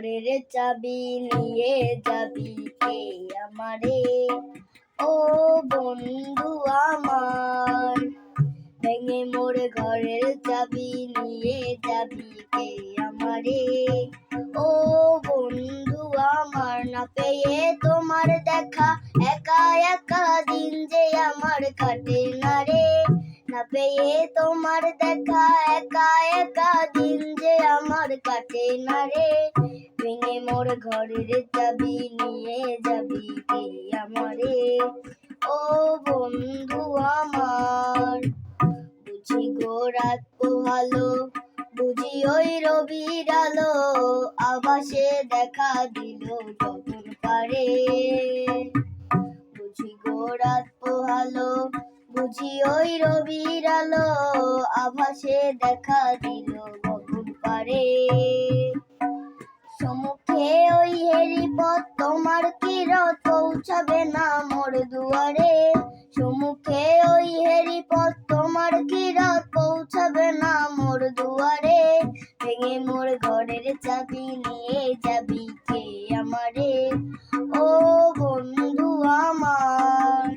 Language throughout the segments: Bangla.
ঘরের চাবি নিয়ে যাবি কে আমারে? ও বন্ধু আমার, ভেঙে মোর ঘরের চাবি নিয়ে যাবি কে আমারে? ও বন্ধু আমার, না পেয়ে তোমার দেখা, একা একা দিন যে আমার কাটে না রে। না পেয়ে তোমার দেখা, একা একা দিন যে আমার কাটে না রে। ভেঙে মোর ঘরের চাবি নিয়ে যাবি কে আমারে? ও বন্ধু আমার, বুঝি গো রাত পোহালো বুঝি ওই রবির আলো আবাসে দেখা দিল যখন পারে। বুঝি গো রাত পোহালো বুঝি ওই রবির আলো আভাসে দেখা দিল কখন পারে। সমুখে ওই হেরি পথ তোমার কিরত পৌঁছাবে না মোর দুয়ারে? সমুখে ওই হেরি পথ তোমার কিরত পৌঁছাবে না মোর দুয়ারে? ভেঙে মোর ঘরের চাবি নিয়ে যাবি কে আমারে? ও বন্ধু আমার,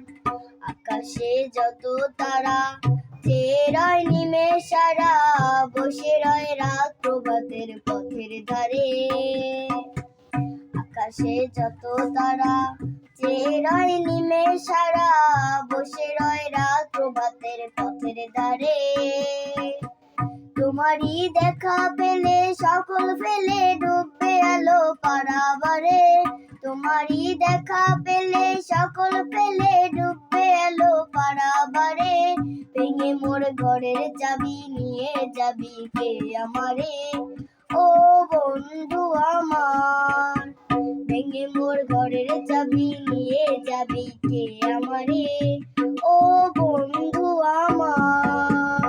আকাশে যত তারা চেরায় নিমে সারা, বসে রয় রাত প্রভাতের পথের ধারে। আকাশে যত তারা চেরায় নিমে সারা, বসে রয় রাত প্রভাতের পথের ধারে। তোমারই দেখা পেলে, সকল ফেলে ডুববে আলো পারাবারে। তোমারই দেখা পেলে, সকল পেলে ডুববে এলো পারাবারে। ভেঙে মোর ঘরের চাবি নিয়ে যাবি কে আমারে? ও বন্ধু আমার ভেঙে মোর ঘরের চাবি নিয়ে যাবি কে আমারে?